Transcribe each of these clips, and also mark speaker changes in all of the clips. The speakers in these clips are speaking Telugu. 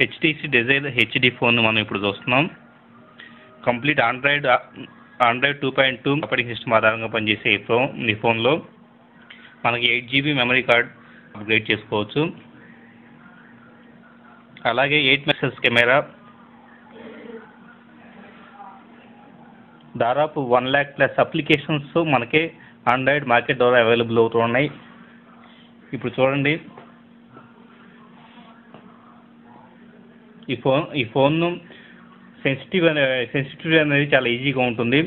Speaker 1: హెచ్టీసీ డిజైర్ హెచ్డి ఫోన్ మనం ఇప్పుడు చూస్తున్నాం. Complete Android Android two point two operating system ఆధారంగా పనిచేసే ఈ ఫోన్ ఈ ఫోన్లో మనకి eight GB memory card upgrade చేసుకోవచ్చు. అలాగే ఎయిట్ మెగాపిక్సెల్స్ కెమెరా. దాదాపు వన్ ల్యాక్ ప్లస్ అప్లికేషన్స్ మనకి ఆండ్రాయిడ్ మార్కెట్ ద్వారా అవైలబుల్ అవుతూ ఉన్నాయి. ఇప్పుడు చూడండి. ఈ ఫోన్ ఈ ఫోన్ను సెన్సిటివ్ అనే సెన్సిటివిటీ అనేది చాలా ఈజీగా ఉంటుంది.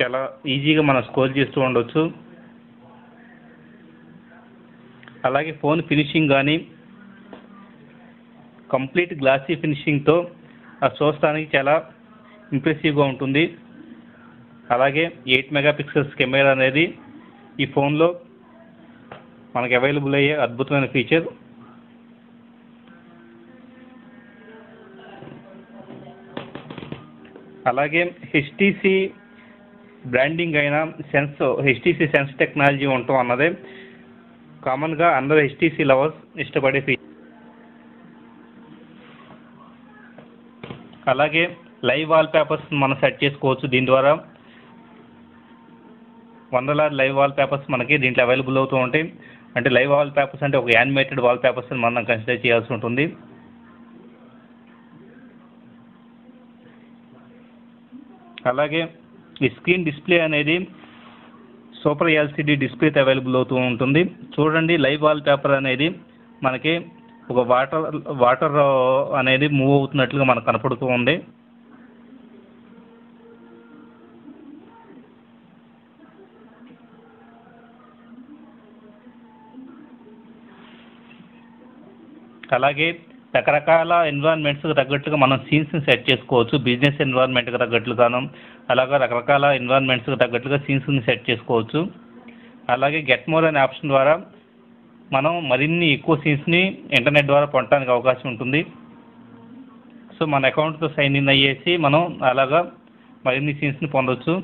Speaker 1: చాలా ఈజీగా మనం స్కోర్ చేస్తూ ఉండొచ్చు. అలాగే ఫోన్ ఫినిషింగ్ కానీ కంప్లీట్ గ్లాసీ ఫినిషింగ్తో ఆ చూడటానికి చాలా ఇంప్రెసివ్గా ఉంటుంది. అలాగే ఎయిట్ మెగా పిక్సెల్స్ కెమెరా అనేది ఈ ఫోన్లో మనకి అవైలబుల్ అయ్యే అద్భుతమైన ఫీచర్ అలాగే హెచ్టీసీ బ్రాండింగ్ అయిన సెన్స్ హెచ్టీసీ సెన్స్ టెక్నాలజీ ఉండటం అన్నదే కామన్గా అందరూ హెచ్టీసీ లవర్స్ ఇష్టపడే ఫీచర్ అలాగే లైవ్ వాల్ పేపర్స్ మనం సెట్ చేసుకోవచ్చు. దీని ద్వారా వందలాది లైవ్ వాల్ పేపర్స్ మనకి దీంట్లో అవైలబుల్ అవుతూ ఉంటాయి. అంటే లైవ్ వాల్ పేపర్స్ అంటే ఒక యానిమేటెడ్ వాల్ పేపర్స్ మనం కన్సిడర్ చేయాల్సి ఉంటుంది. అలాగే ఈ స్క్రీన్ డిస్ప్లే అనేది సూపర్ ఎల్సిడి డిస్ప్లేతో అవైలబుల్ అవుతూ ఉంటుంది. చూడండి లైవ్ వాల్ పేపర్ అనేది మనకి ఒక వాటర్ వాటర్ అనేది మూవ్ అవుతున్నట్లుగా మనకు కనపడుతూ ఉంది. అలాగే రకరకాల ఎన్విరాన్మెంట్స్కి తగ్గట్టుగా మనం సీన్స్ని సెట్ చేసుకోవచ్చు బిజినెస్ ఎన్విరాన్మెంట్కి తగ్గట్లుగాను అలాగా రకరకాల ఎన్విరాన్మెంట్స్కి తగ్గట్టుగా సీన్స్ని సెట్ చేసుకోవచ్చు. అలాగే గెట్ మోర్ అనే ఆప్షన్ ద్వారా మనం మరిన్ని ఎక్కువ సీన్స్ని ఇంటర్నెట్ ద్వారా పొందడానికి అవకాశం ఉంటుంది. సో మన అకౌంట్తో సైన్ ఇన్ అయ్యేసి మనం అలాగా మరిన్ని సీన్స్ని పొందవచ్చు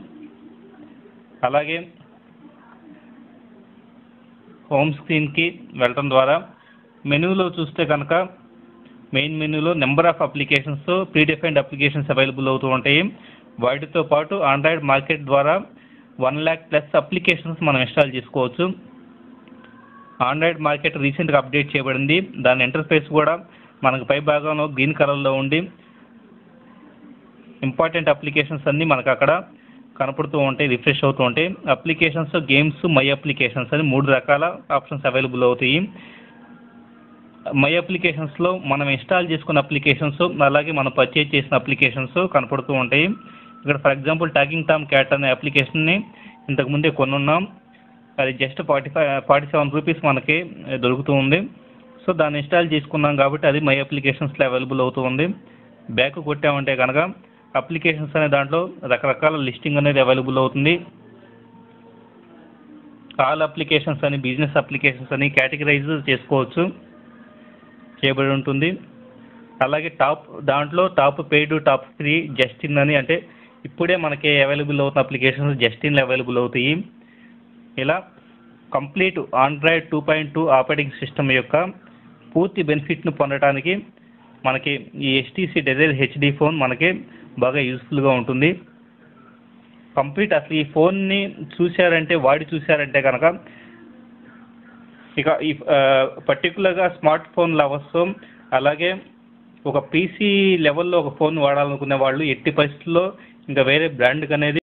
Speaker 1: అలాగే హోమ్ స్క్రీన్కి వెళ్ళటం ద్వారా మెనూలో చూస్తే కనుక మెయిన్ మెనూలో number of applications predefined applications available అవుతూ ఉంటాయి. వాటితో పాటు ఆండ్రాయిడ్ మార్కెట్ ద్వారా వన్ ల్యాక్ ప్లస్ అప్లికేషన్స్ మనం ఇన్స్టాల్ చేసుకోవచ్చు. ఆండ్రాయిడ్ మార్కెట్ రీసెంట్గా అప్డేట్ చేయబడింది. దాని ఇంటర్ఫేస్ కూడా మనకు పై భాగంలో గ్రీన్ కలర్లో ఉండి ఇంపార్టెంట్ అప్లికేషన్స్ అన్నీ మనకు అక్కడ కనపడుతూ ఉంటాయి రిఫ్రెష్ అవుతూ ఉంటాయి. అప్లికేషన్స్ గేమ్స్ మై అప్లికేషన్స్ అని మూడు రకాల ఆప్షన్స్ అవైలబుల్ అవుతాయి. మై అప్లికేషన్స్లో మనం ఇన్స్టాల్ చేసుకున్న అప్లికేషన్స్ అలాగే మనం పర్చేజ్ చేసిన అప్లికేషన్స్ కనపడుతూ ఉంటాయి. ఇక్కడ for example talking Tom cat అనే అప్లికేషన్ని ఇంతకుముందే కొనున్నాం. అది just forty five forty seven rupees మనకి దొరుకుతూ ఉంది. సో దాన్ని ఇన్స్టాల్ చేసుకున్నాం కాబట్టి అది మై అప్లికేషన్స్లో అవైలబుల్ అవుతూ ఉంది. బ్యాక్ కొట్టామంటే కనుక అప్లికేషన్స్ అనే దాంట్లో రకరకాల లిస్టింగ్ అనేది అవైలబుల్ అవుతుంది. ఆల్ అప్లికేషన్స్ అని బిజినెస్ అప్లికేషన్స్ అని కేటగిరైజ్ చేసుకోవచ్చు. చేయబడి ఉంటుంది. అలాగే టాప్ దాంట్లో top paid top free Justin అని అంటే ఇప్పుడే మనకి అవైలబుల్ అవుతున్న అప్లికేషన్స్ జస్టిన్లు అవైలబుల్ అవుతాయి. ఇలా complete Android two point two operating system యొక్క పూర్తి బెనిఫిట్ను పొందడానికి మనకి ఈ ఎస్టీసీ డిజైర్ హెచ్డి ఫోన్ మనకి బాగా యూస్ఫుల్గా ఉంటుంది. కంప్లీట్ అసలు ఈ ఫోన్ని చూశారంటే వాడి చూశారంటే కనుక ఇక ఈ పర్టికులర్గా స్మార్ట్ ఫోన్ అవసరం అలాగే ఒక పీసీ లెవెల్లో ఒక ఫోన్ వాడాలనుకునే వాళ్ళు ఎట్టి పరిస్థితుల్లో ఇంకా వేరే బ్రాండ్కి అనేది